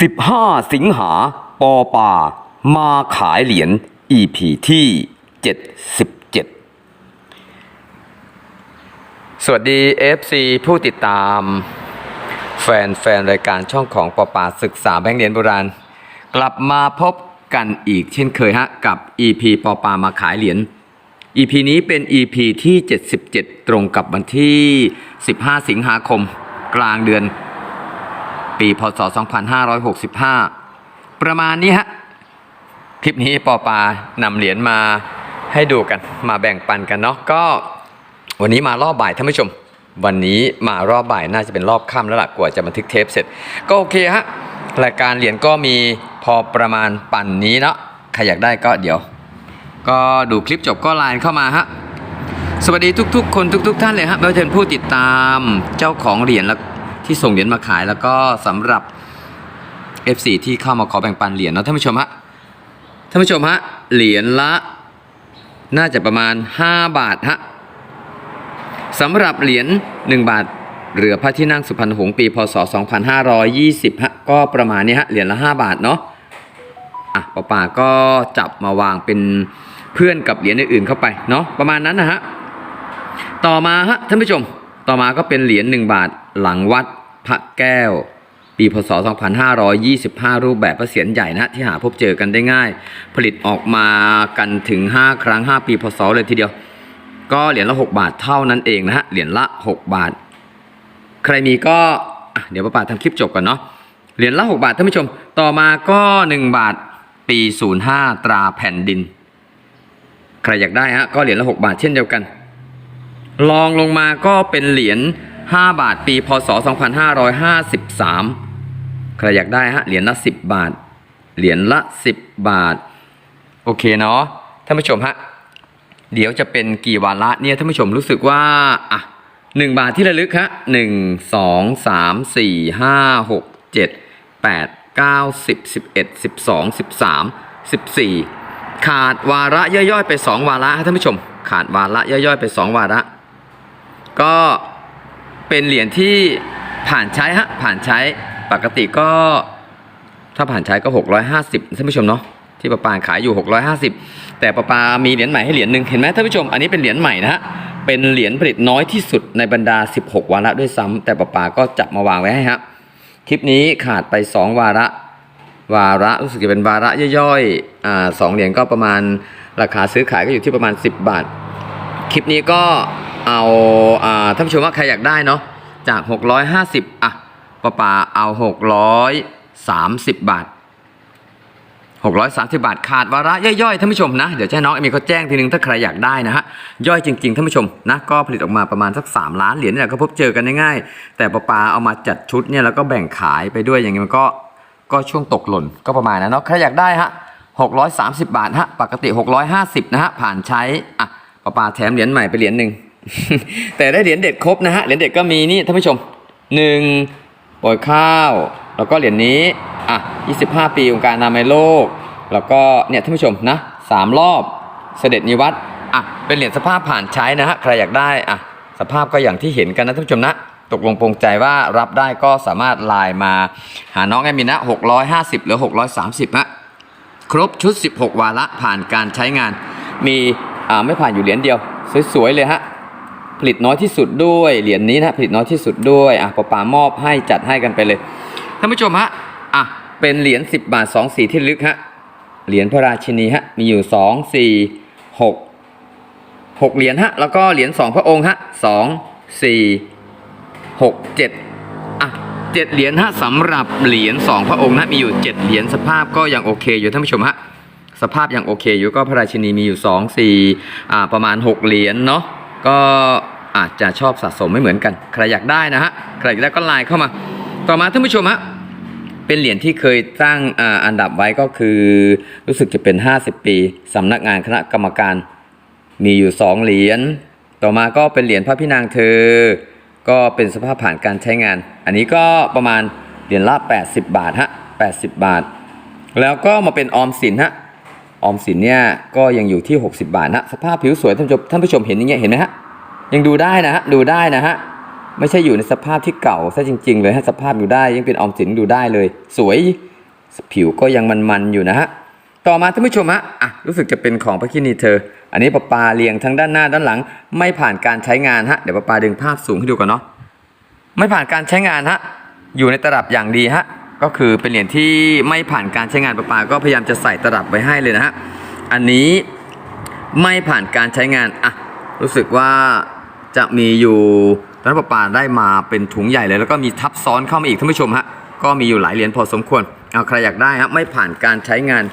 15 สิงหาปอป่า มาขายเหรียญ EP ที่ 77 สวัสดี FC ผู้ติดตาม แฟนแฟนรายการช่องของปอป่าศึกษาแบงค์เหรียญโบราณ กลับมาพบกันอีกเช่นเคยฮะ กับ EP ปอป่ามาขายเหรียญ EP นี้เป็น EP ที่ 77 ตรงกับวันที่ 15 สิงหาคม กลางเดือน ปี พศ 2565 ประมาณนี้ฮะ คลิปนี้ปอปานำเหรียญมาให้ดูกัน มาแบ่งปันกันเนาะ ก็วันนี้มารอบบ่ายท่านผู้ชม วันนี้มารอบบ่ายน่าจะเป็นรอบค่ำแล้วล่ะ กว่าจะบันทึกเทปเสร็จ ก็โอเคฮะ รายการเหรียญก็มีพอประมาณปั่นนี้เนาะ ใครอยากได้ก็เดี๋ยว ก็ดูคลิปจบก็ไลน์เข้ามาฮะสวัสดีทุกๆ คนทุก ๆ ท่านเลยฮะไม่ว่าจะเป็นผู้ติดตามเจ้าของเหรียญแล้ว ที่ส่งเหรียญมาขายแล้วก็สำหรับ F4 ที่เข้ามาขอแบ่งปันเหรียญเนาะท่านผู้ชมฮะท่านผู้ชมฮะเหรียญละน่าจะประมาณ 5 บาทฮะสำหรับเหรียญ1บาทเรือพระที่นั่งสุพรรณหงษ์ปีพศ 2520ฮะก็ประมาณนี้ฮะเหรียญละ 5 บาทเนาะอะป้าป่าก็จับมาวางเป็นเพื่อนกับเหรียญอื่นๆเข้าไปเนาะประมาณนั้นนะฮะต่อมาฮะท่านผู้ชม ต่อมาก็เป็นเหรียญ1บาทหลังวัดพระแก้ว ปีพศ 2525 รูปแบบพระเศียรใหญ่นะที่หาพบเจอกันได้ง่าย ผลิตออกมากันถึง 5 ครั้ง 5 ปีพศเลยทีเดียว ก็เหรียญละ 6 บาทเท่านั้นเองนะฮะเหรียญละ 6 บาท ใครมีก็เดี๋ยวป้าป่าทำคลิปจบก่อนเนาะเหรียญละ 6 บาทท่านผู้ชม ต่อมาก็ 1 บาทปี 05 ตราแผ่นดิน ใครอยากได้ฮะก็เหรียญละ 6 บาทเช่นเดียวกัน ลองลงมาก็เป็นเหรียญ5บาทปีพศ 2553 ใครอยากได้ฮะเหรียญละ 10 บาท เหรียญละ 10 บาท โอเคเนาะท่านผู้ชมฮะเดี๋ยวจะเป็นกี่วาระเนี่ยท่านผู้ชมรู้สึกว่าอะหนึ่งบาทที่ระลึกฮะหนึ่งสองสามสี่ห้าหกเจ็ดแปดเก้าสิบสิบเอ็ดสิบสองสิบสามสิบสี่ขาดวาระย่อยๆไปสองวาระฮะท่านผู้ชม ขาดวาระย่อยๆไปสองวาระ ก็เป็นเหรียญที่ผ่านใช้ฮะผ่านใช้ปกติก็ ถ้าผ่านใช้ก็ 650ท่านผู้ชมเนาะที่ประปาขายอยู่ 650 แต่ประปามีเหรียญใหม่ให้เหรียญหนึ่งเห็นไหมท่านผู้ชมอันนี้เป็นเหรียญใหม่นะฮะเป็นเหรียญผลิตน้อยที่สุดในบรรดา 16 วาระด้วยซ้ำแต่ประปาก็จับมาวางไว้ให้ฮะคลิปนี้ขาดไป 2 วาระวาระรู้สึกจะเป็นวาระย่อยๆอ่าสองเหรียญก็ประมาณราคาซื้อขายก็อยู่ที่ประมาณ 10 บาท คลิปนี้ก็ เอาอ่าท่านผู้ชมว่าใครอยากได้เนาะจาก 650อะป้าปาเอา 630 บาท 630 บาทขาดวาระย่อยๆท่านผู้ชมนะ เดี๋ยวจะให้น้องเอมีเขาแจ้งทีนึงถ้าใครอยากได้นะฮะย่อยจริงๆท่านผู้ชมนะก็ผลิตออกมาประมาณสัก 3 ล้านเหรียญนี่แหละก็พบเจอกันง่ายแต่ป้าปาเอามาจัดชุดเนี่ยแล้วก็แบ่งขายไปด้วยอย่างนี้มันก็ก็ช่วงตกหล่นก็ประมาณนั้นเนาะใครอยากได้ฮะ630 บาทฮะปกติ 650นะฮะผ่านใช้อะป้าปาแถมเหรียญใหม่ไปเหรียญหนึ่ง แต่ได้เหรียญเด็ดครบนะฮะ เหรียญเด็ดก็มีนี่ท่านผู้ชมหนึ่งปล่อยข้าว แล้วก็เหรียญนี้ อะ 25 ปีองค์การนามัยโลก แล้วก็เนี่ยท่านผู้ชมนะสามรอบเสด็จนิวัตอะ เป็นเหรียญสภาพผ่านใช้นะฮะ ใครอยากได้ อะ สภาพก็อย่างที่เห็นกันนะท่านผู้ชมนะตกลงปรงใจว่ารับได้ก็สามารถไลน์มาหาน้องแอมมินะ 650 หรือ 630ฮะครบชุด 16 วาระผ่านการใช้งาน มีอ่าไม่ผ่านอยู่เหรียญเดียว สวย ๆ เลยฮะ ผลิตน้อยที่สุดด้วยเหรียญนี้นะผลิตน้อยที่สุดด้วยอะปะปามอบให้จัดให้กันไปเลยท่านผู้ชมฮะอะเป็นเหรียญ10 บาท 2 สีที่ลึกฮะเหรียญพระราชินีฮะมีอยู่ 2 4 6 6 เหรียญฮะแล้วก็เหรียญ2พระองค์ฮะ2 4 6 7อะเจ็ดเหรียญฮะสำหรับเหรียญ2พระองค์นะมีอยู่ 7 เหรียญสภาพก็ยังโอเคอยู่ท่านผู้ชมฮะสภาพยังโอเคอยู่ก็พระราชินีมีอยู่ 2 4อ่าประมาณ 6 เหรียญเนาะก็ อาจจะชอบสะสมไม่เหมือนกัน ใครอยากได้นะฮะ ใครอยากได้ก็ไลน์เข้ามา ต่อมาท่านผู้ชมฮะ เป็นเหรียญที่เคยตั้งอ,อันดับไว้ก็คือรู้สึกจะเป็น 50 ปีสำนักงานคณะกรรมการ มีอยู่ 2 เหรียญ ต่อมาก็เป็นเหรียญพระพี่นางเธอ ก็เป็นสภาพผ่านการใช้งาน อันนี้ก็ประมาณเหรียญละ 80 บาทฮะ 80 บาท แล้วก็มาเป็นออมสินฮะ ออมสินเนี่ยก็ยังอยู่ที่ 60 บาทนะ สภาพผิวสวยท่านผู้ชมท่านผู้ชมเห็นอย่างเงี้ยเห็นไหมฮะ ยังดูได้นะฮะดูได้นะฮะไม่ใช่อยู่ในสภาพที่เก่าซะจริง ๆ เลยฮะสภาพอยู่ได้ยังเป็นออมสินดูได้เลย สวยผิวก็ยังมันๆอยู่นะฮะต่อมาท่านผู้ชมฮะอะรู้สึกจะเป็นของพระคินีเธอ อันนี้ปะปาเรียงทั้งด้านหน้าด้านหลัง ไม่ผ่านการใช้งานฮะเดี๋ยวปะปาดึงภาพสูงให้ดูก่อนเนาะไม่ผ่านการใช้งานฮะอยู่ในตลับอย่างดีฮะก็คือเป็นเหรียญที่ไม่ผ่านการใช้งานปะปาก็พยายามจะใส่ตลับไว้ให้เลยนะฮะอันนี้ไม่ผ่านการใช้งานอะรู้สึกว่า จะมีอยู่ตอนนั้นปะปาได้มาเป็นถุงใหญ่เลย แล้วก็มีทับซ้อนเข้ามาอีกท่านผู้ชมฮะก็มีอยู่หลายเหรียญพอสมควรเอาใครอยากได้ฮะไม่ผ่านการใช้งาน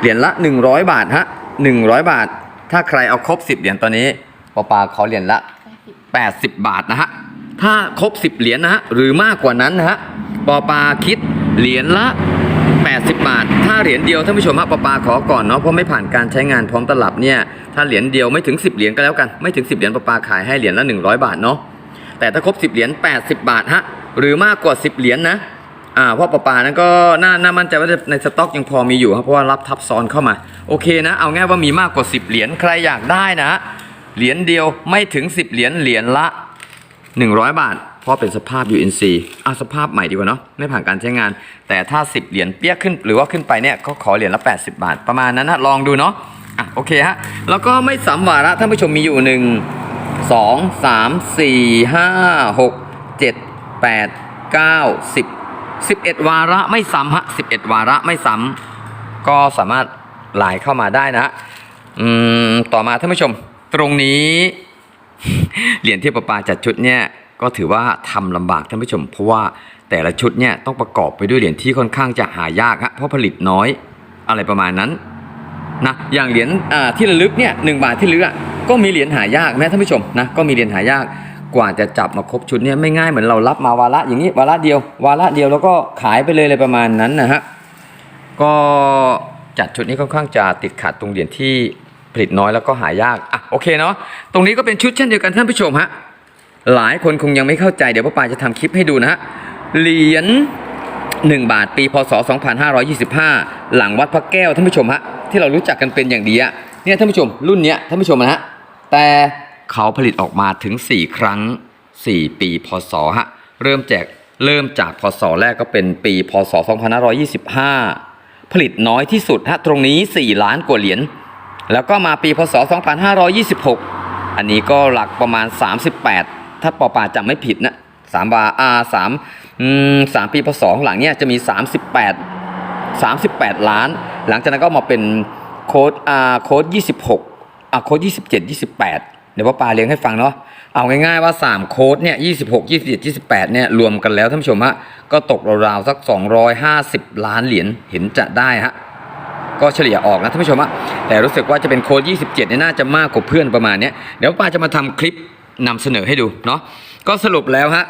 เหรียญละ 100 บาทฮะ100 บาท ถ้าใครเอาครบ 10 เหรียญตอนนี้ปอปาขอเหรียญละ 80 บาทนะฮะถ้าครบ 10 เหรียญนะฮะหรือมากกว่านั้นนะฮะปอปาคิดเหรียญละ 80 บาท ถ้าเหรียญเดียวท่านผู้ชมฮะปอปาขอก่อนเนาะเพราะไม่ผ่านการใช้งานพร้อมตลับเนี่ย ถ้าเหรียญเดียวไม่ถึง 10 เหรียญก็แล้วกัน ไม่ถึง 10 เหรียญปอปาขายให้เหรียญละ 100 บาทเนาะแต่ถ้าครบ 10 เหรียญ80 บาทฮะหรือมากกว่า 10 เหรียญนะอ่าเพราะปลาปานั้นก็น่าน่ามั่นใจว่าในสต็อกยังพอมีอยู่ครับเพราะว่ารับทับซ้อนเข้ามาโอเคนะ เอาง่ายว่ามีมากกว่า 10 เหรียญใครอยากได้นะเหรียญเดียวไม่ถึง 10 เหรียญเหรียญละ 100 บาทเพราะเป็นสภาพ UNC อะสภาพใหม่ดีกว่าเนาะไม่ผ่านการใช้งาน แต่ถ้า 10 เหรียญเปี้ยขึ้นหรือว่าขึ้นไปเนี่ยก็ขอเหรียญละ 80 บาท ประมาณนั้นนะลองดูเนาะ อะโอเคฮะ แล้วก็ไม่สำวาระท่านผู้ชมมีอยู่หนึ่งสองสามสี่ห้าหกเจ็ดแปดเก้าสิบ11วาระไม่ซ้ำฮะ11วาระไม่ซ้ำก็สามารถไลน์เข้ามาได้นะฮะอืมต่อมาท่านผู้ชม ตรงนี้เหรียญที่ประปาจัดชุดเนี่ยก็ถือว่าทำลำบากท่านผู้ชม เพราะว่าแต่ละชุดเนี่ยต้องประกอบไปด้วยเหรียญที่ค่อนข้างจะหายากฮะเพราะผลิตน้อยอะไรประมาณนั้น นะอย่างเหรียญที่ระลึกเนี่ยหนึ่งบาทที่ระลึกอะก็มีเหรียญหายากนะท่านผู้ชมนะก็มีเหรียญหายากกว่าจะจับมาครบชุดเนี่ยไม่ง่ายเหมือนเรารับมาวาระอย่างนี้วาระเดียว วาระเดียวแล้วก็ขายไปเลยอะไรประมาณนั้นนะฮะก็จัดชุดนี้ค่อนข้างจะติดขัดตรงเหรียญที่ผลิตน้อยแล้วก็หายากอะโอเคเนาะตรงนี้ก็เป็นชุดเช่นเดียวกันท่านผู้ชมฮะหลายคนคงยังไม่เข้าใจเดี๋ยวพ่อปาจะทำคลิปให้ดูนะฮะเหรียญ 1 บาทปีพศ 2525 หลังวัดพระแก้วท่านผู้ชมฮะที่เรารู้จักกันเป็นอย่างดีอะเนี่ยท่านผู้ชมรุ่นเนี้ยท่านผู้ชมนะฮะแต่เขาผลิตออกมาถึง 4 ครั้ง 4 ปีพศฮะเริ่มแจกเริ่มจากพศแรกก็เป็นปี พศ 2525 ผลิตน้อยที่สุดฮะตรงนี้ 4 ล้านกว่าเหรียญแล้วก็มาปีพศ 2526 อันนี้ก็หลักประมาณ 38 ถ้าปอปาจำไม่ผิดนะสามบาทอาสาม สามปีพศข้างหลังเนี่ยจะมี 38 38 ล้าน หลังจากนั้นก็มาเป็นโค้ดอ่าโค้ด26อ่าโค้ด27 28 เดี๋ยวพ่อปาเลี้ยงให้ฟังเนาะเอาง่ายๆว่า 3 โค้ดเนี่ย26 27 28เนี่ยรวมกันแล้วท่านผู้ชมฮะก็ตกราวๆสัก 250 ล้านเหรียญเห็นจะได้ฮะก็เฉลี่ยออกนะท่านผู้ชมอะแต่รู้สึกว่าจะเป็นโค้ด27เนี่ยน่าจะมากกว่าเพื่อนประมาณเนี้ยเดี๋ยวป้าจะมาทำคลิปนำเสนอให้ดูเนาะก็สรุปแล้วฮะ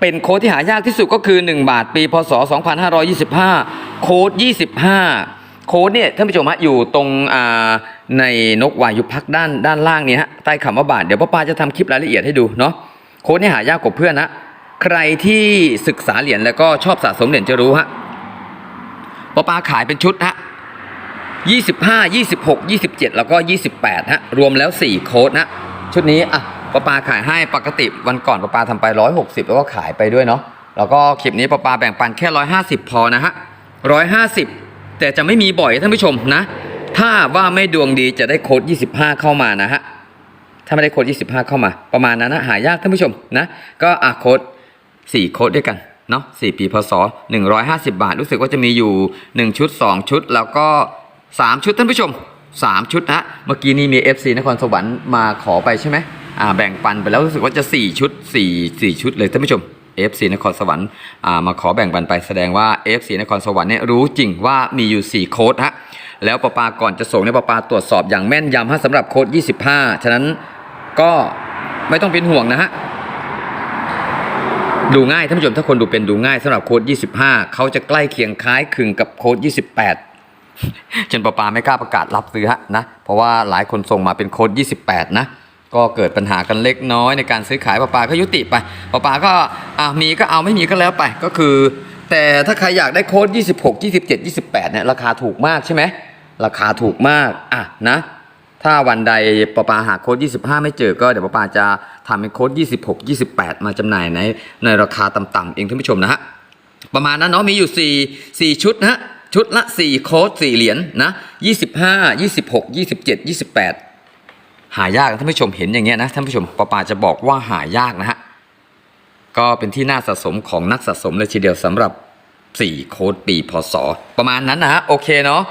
เป็นโค้ดที่หายากที่สุดก็คือ 1 บาทปีพศ 2525 โค้ด 25 โค้ดเนี่ยท่านผู้ชมฮะอยู่ตรงอ่าในนกวายุพักด้านด้านล่างเนี่ยฮะใต้คำว่าบาท เดี๋ยวป้าปาจะทำคลิปรายละเอียดให้ดูเนาะโค้ดเนี่ยหายากกว่าเพื่อนนะใครที่ศึกษาเหรียญแล้วก็ชอบสะสมเหรียญจะรู้ฮะป้าปาขายเป็นชุดฮะ25 26 27 แล้วก็ 28ฮะรวมแล้ว 4 โค้ดนะชุดนี้อะ ปะปาขายให้ปกติวันก่อนปะปาทำไป160แล้วก็ขายไปด้วยเนาะแล้วก็คลิปนี้ปะปาแบ่งปันแค่150พอนะฮะ150แต่จะไม่มีบ่อยท่านผู้ชมนะ ถ้าว่าไม่ดวงดีจะได้โค้ด25เข้ามานะฮะถ้าไม่ได้โค้ด25เข้ามา ประมาณนั้นนะหายากท่านผู้ชมนะ ก็อะโค้ด4โค้ดด้วยกันเนาะ4ปีพศ150บาท รู้สึกว่าจะมีอยู่1ชุด2ชุด แล้วก็3ชุดท่านผู้ชม3ชุดนะเมื่อกี้นี้มี FC นครสวรรค์มาขอไปใช่ไหม แบ่งปันไปแล้วรู้สึกว่าจะ 4 ชุด 4 4 ชุดเลยท่านผู้ชม FC นครสวรรค์อ่ามาขอแบ่งปันไปแสดงว่า FC นครสวรรค์เนี่ยรู้จริงว่ามีอยู่ 4 โค้ดฮะแล้วปะปาก่อนจะส่งเนี่ยปะปาตรวจสอบอย่างแม่นยำฮะสำหรับโค้ด 25 ฉะนั้นก็ไม่ต้องเป็นห่วงนะฮะดูง่ายท่านผู้ชมถ้าคนดูเป็นดูง่ายสำหรับโค้ด 25 เขาจะใกล้เคียงคล้ายคลึงกับโค้ด 28จนปาปาไม่กล้าประกาศรับซื้อฮะนะเพราะว่าหลายคนส่งมาเป็นโค้ด 28 นะ ก็เกิดปัญหากันเล็กน้อยในการซื้อขายปาปาก็ยุติไปปาปาก็อะมีก็เอาไม่มีก็แล้วไปก็คือ แต่ถ้าใครอยากได้โค้ด 26 27 28เนี่ยราคาถูกมากใช่ไหมราคาถูกมากอะนะถ้าวันใดปปาหาโค้ด 25 ไม่เจอ ก็เดี๋ยวปปาจะทำเป็นโค้ด 26 28 มาจำหน่ายในในราคาต่ำๆเองท่านผู้ชมนะฮะ ประมาณนั้นเนาะ มีอยู่สี่สี่ชุดนะฮะ ชุดละสี่โค้ดสี่เหรียญนะยี่สิบห้ายี่สิบ หายากท่านผู้ชมเห็นอย่างเงี้ยนะท่านผู้ชมปาปาจะบอกว่าหายากนะฮะก็เป็นที่น่าสะสมของนักสะสมเลยทีเดียวสำหรับ 4 โค้ดปีพศ ประมาณนั้นนะฮะโอเคเนาะ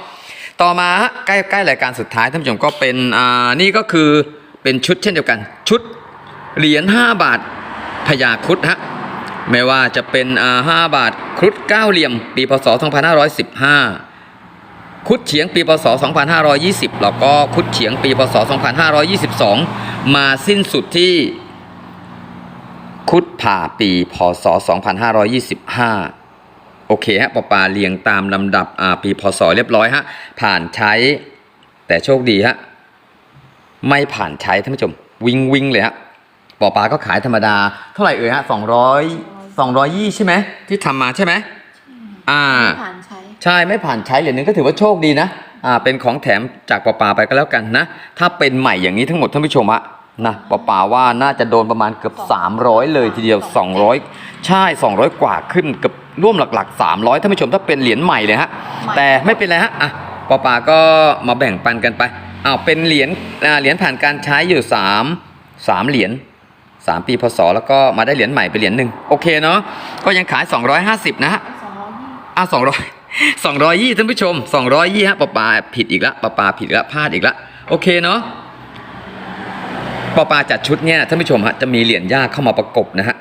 ต่อมาฮะใกล้ใกล้รายการสุดท้ายท่านผู้ชมก็เป็นอ่านี่ก็คือเป็นชุดเช่นเดียวกัน ชุดเหรียญ5บาทพญาครุดฮะไม่ว่าจะเป็นอ่า5บาทครุฑเก้าเหลี่ยม ปีพศ 2515 คุดเฉียงปีพศ 2520 แล้วก็คุดเฉียงปีพศ 2522 มาสิ้นสุดที่คุดผ่าปีพศ 2525 โอเคฮะปอปาเรียงตามลำดับปีพศเรียบร้อยฮะ ผ่านใช้แต่โชคดีฮะ ไม่ผ่านใช้ท่านผู้ชม วิ่งวิ่งเลยฮะปอปาก็ขายธรรมดา เท่าไหร่เอ่ยฮะสองร้อยสองร้อยยี่ใช่ไหมที่ทำมาใช่ไหมอ่าผ่าน ใช้ใช่ไม่ผ่านใช้เหรียญนึงก็ถือว่าโชคดีนะอ่าเป็นของแถมจากปอปาไปก็แล้วกันนะ ถ้าเป็นใหม่อย่างนี้ทั้งหมดท่านผู้ชมอะนะปอปาว่าน่าจะโดนประมาณเกือบ 300 เลยทีเดียว 200 ใช่ 200 กว่าขึ้นเกือบร่วมหลักๆ 300ท่านผู้ชมถ้าเป็นเหรียญใหม่เลยฮะแต่ไม่เป็นไรฮะอะปอปาก็มาแบ่งปันกันไปอ้าวเป็นเหรียญอ่าเหรียญผ่านการใช้อยู่ 3 3 เหรียญ3ปีพศแล้วก็มาได้เหรียญใหม่ไปเหรียญหนึ่งโอเคเนาะก็ยังขาย 250 นะฮะสองร้อยยี่อะส สองร้อยยี่ท่านผู้ชมสองร้อยยี่ฮะปะปาผิดอีกละปะปาผิดละพลาดอีกละโอเคเนาะปะปาจัดชุดเนี่ยท่านผู้ชมฮะจะมีเหรียญยากเข้ามาประกบนะฮะ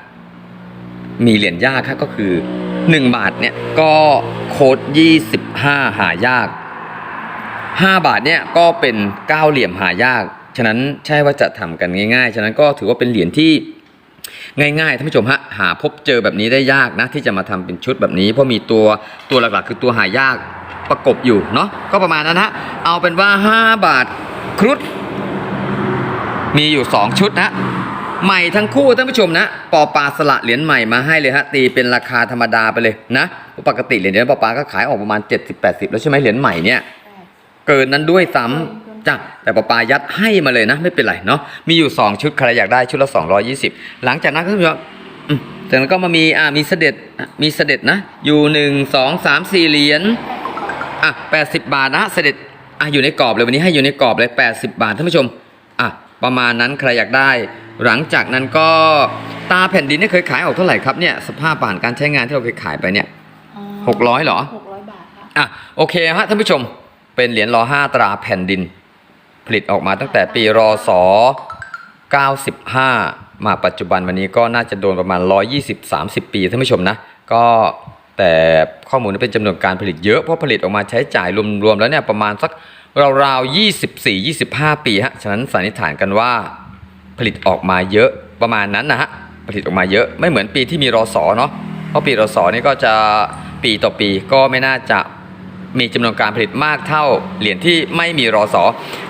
มีเหรียญยากครับก็คือหนึ่งบาทเนี่ยก็โค้ดยี่สิบห้าหายากห้าบาทเนี่ยก็เป็นเก้าเหลี่ยมหายาก ฉะนั้นใช่ว่าจะทำกันง่ายๆ ฉะนั้นก็ถือว่าเป็นเหรียญที่ ง่ายๆท่านผู้ชมฮะหาพบเจอแบบนี้ได้ยากนะ ที่จะมาทำเป็นชุดแบบนี้ เพราะมีตัวตัวหลักๆ คือตัวหายากประกบอยู่เนาะก็ประมาณนั้นฮะเอาเป็นว่า 5 บาทครุฑมีอยู่ 2 ชุดนะใหม่ทั้งคู่ท่านผู้ชมนะปอปาสละเหรียญใหม่มาให้เลยฮะตีเป็นราคาธรรมดาไปเลยนะปกติเหรียญเนี้ยปอปาก็ขายออกประมาณ 70-80 แล้วใช่ไหมเหรียญใหม่เนี่ยแปดเกินนั้นด้วยซ้ำ จ้ะแต่ปอปายัดให้มาเลยนะไม่เป็นไรเนาะมีอยู่ 2 ชุดใครอยากได้ชุดละ 220 หลังจากนั้นก็คือว่าอืมจากนั้นก็มามีอ่ามีเสด็จมีเสด็จนะ อยู่หนึ่งสองสามสี่เหรียญอะแปดสิบบาทนะเสด็จอะอยู่ในกรอบเลยวันนี้ให้อยู่ในกรอบเลย80บาทท่านผู้ชมอะประมาณนั้นใครอยากได้ หลังจากนั้นก็ตาแผ่นดินเนี่ยเคยขายออกเท่าไหร่ครับเนี่ยสภาพผ่านการใช้งานที่เราเคยขายไปเนี่ยหกร้อยเหรอหกร้อยบาทค่ะอะโอเคฮะท่านผู้ชมเป็นเหรียญรอห้าตราแผ่นดิน ผลิตออกมาตั้งแต่ปีรศ95 มาปัจจุบันวันนี้ก็น่าจะโดนประมาณ 120-30 ปีท่านผู้ชมนะ ก็แต่ข้อมูลนี้เป็นจำนวนการผลิตเยอะ เพราะผลิตออกมาใช้จ่ายรวมๆแล้วเนี่ยประมาณสักราวๆ24-25 ปีฮะ ฉะนั้นสันนิษฐานกันว่าผลิตออกมาเยอะประมาณนั้นนะฮะ ผลิตออกมาเยอะไม่เหมือนปีที่มีรอสอเนาะ เพราะปีรอสอนี่ก็จะปีต่อปีก็ไม่น่าจะ มีจำนวนการผลิตมากเท่าเหรียญที่ไม่มีรอสอ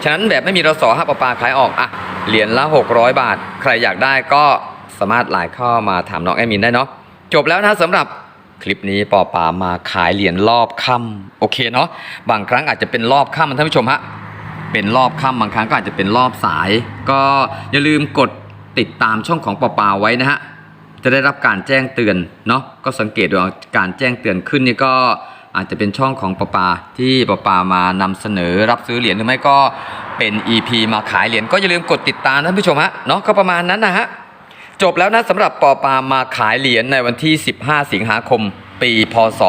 ฉะนั้นแบบไม่มีรอสอฮะปะปาขายออกอะเหรียญละ 600 บาท ใครอยากได้ก็สามารถไลน์เข้ามาถามน้องแอมินได้เนาะจบแล้วนะสำหรับคลิปนี้ปอปามาขายเหรียญรอบค่ำโอเคเนาะบางครั้งอาจจะเป็นรอบค่ำท่านผู้ชมฮะเป็นรอบค่ำบางครั้งก็อาจจะเป็นรอบสาย ก็อย่าลืมกดติดตามช่องของปอปาไว้นะฮะจะได้รับการแจ้งเตือนเนาะก็สังเกตดูการแจ้งเตือนขึ้นนี่ก็ อาจจะเป็นช่องของปอปาที่ปอปามานำเสนอรับซื้อเหรียญหรือไม่ก็เป็น EP มาขายเหรียญก็อย่าลืมกดติดตามท่านผู้ชมฮะเนาะก็ประมาณนั้นนะฮะจบแล้วนะสำหรับปอปามาขายเหรียญในวันที่ 15 สิงหาคม ปีพศ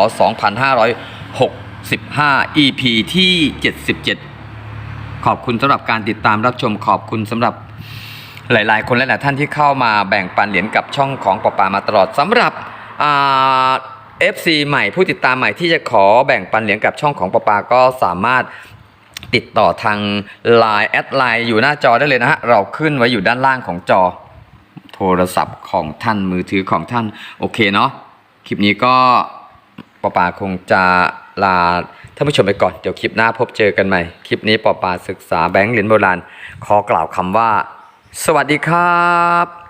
2565 EP ที่ 77 ขอบคุณสำหรับการติดตามรับชมขอบคุณสำหรับหลาย ๆ คนและหลายท่านที่เข้ามาแบ่งปันเหรียญกับช่องของปอปามาตลอดสำหรับอ่า FC ใหม่ผู้ติดตามใหม่ที่จะขอแบ่งปันเหรียญกับช่องของปปาก็สามารถติดต่อทาง Line แอดไลน์อยู่หน้าจอได้เลยนะฮะ เราขึ้นไว้อยู่ด้านล่างของจอ โทรศัพท์ของท่านมือถือของท่าน โอเคเนาะคลิปนี้ก็ปอปาคงจะลาท่านผู้ชมไปก่อน เดี๋ยวคลิปหน้าพบเจอกันใหม่ คลิปนี้ปอปาศึกษาแบงค์เหรียญโบราณ ขอกล่าวคำว่า สวัสดีครับ